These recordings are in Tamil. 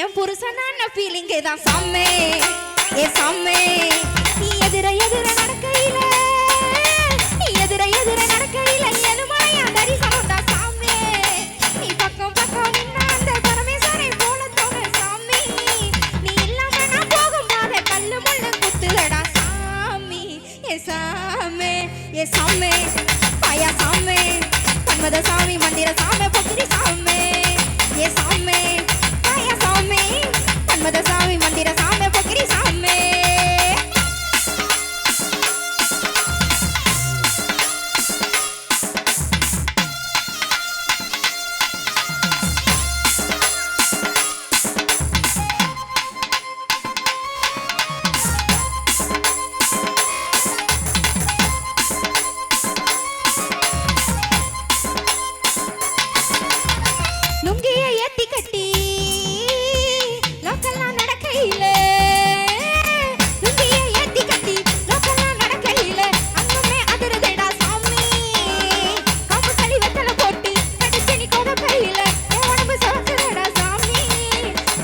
என் புருஷனான ஃபீலிங்கே தான் சாமே? ஏ சாமே நீ எதிர எதிர நடக்கையில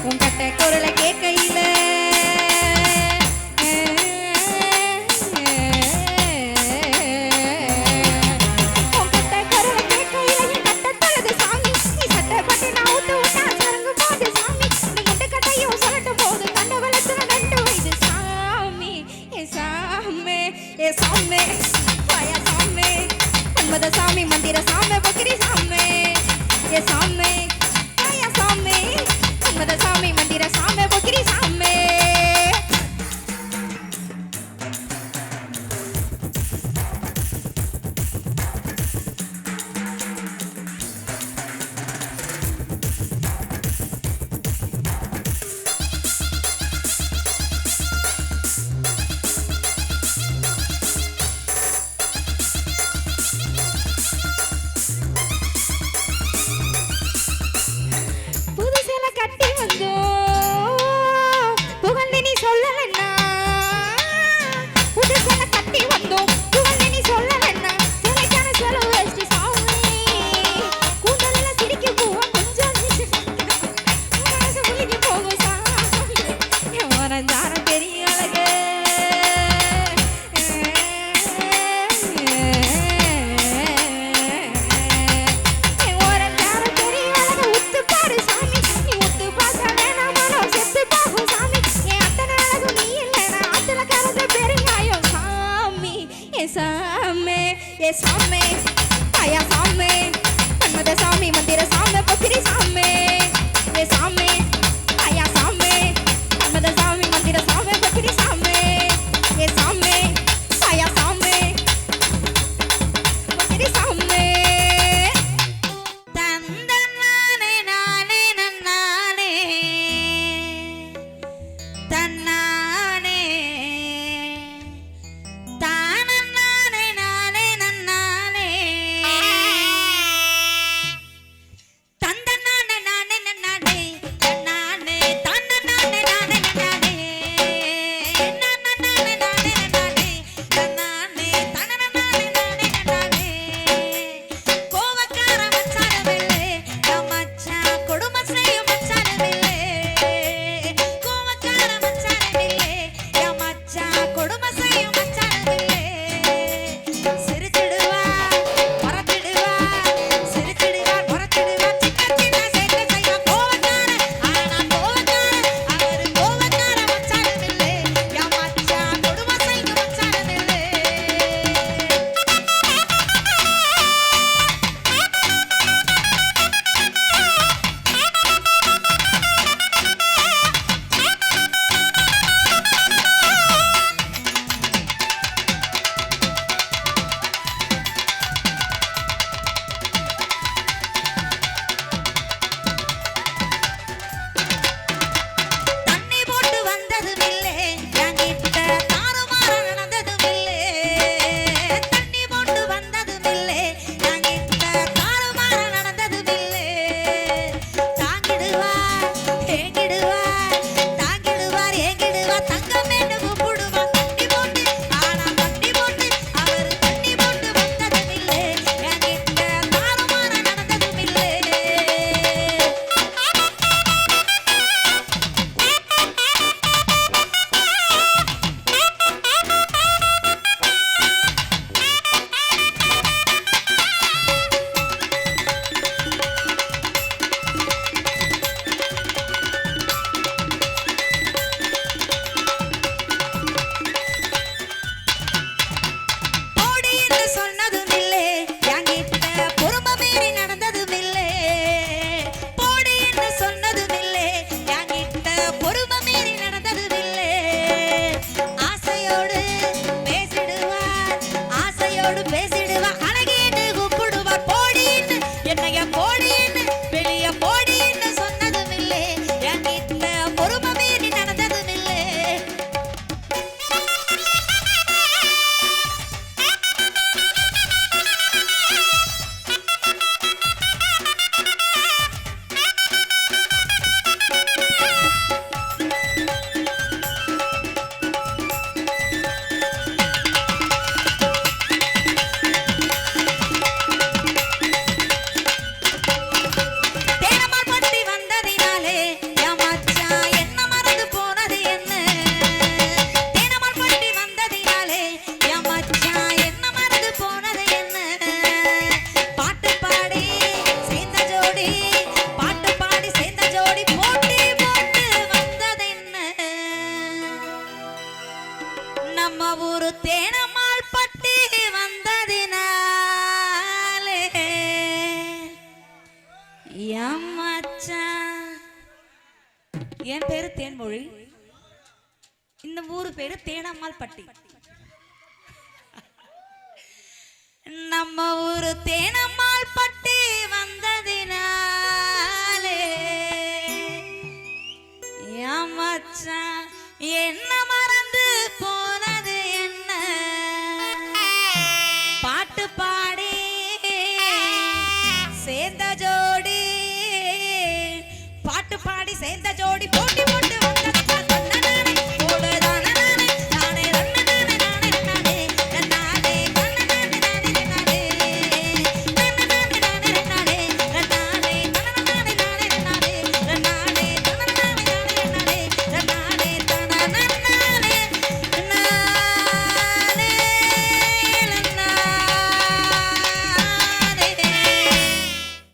உன் கட்ட குரலை கேட்க i'm smell என் பேரு தேன்மொழி. இந்த ஊரு பேரு தேனம்மாள் பட்டி நம்ம ஊரு தேனம்மாள் பட்டி வந்த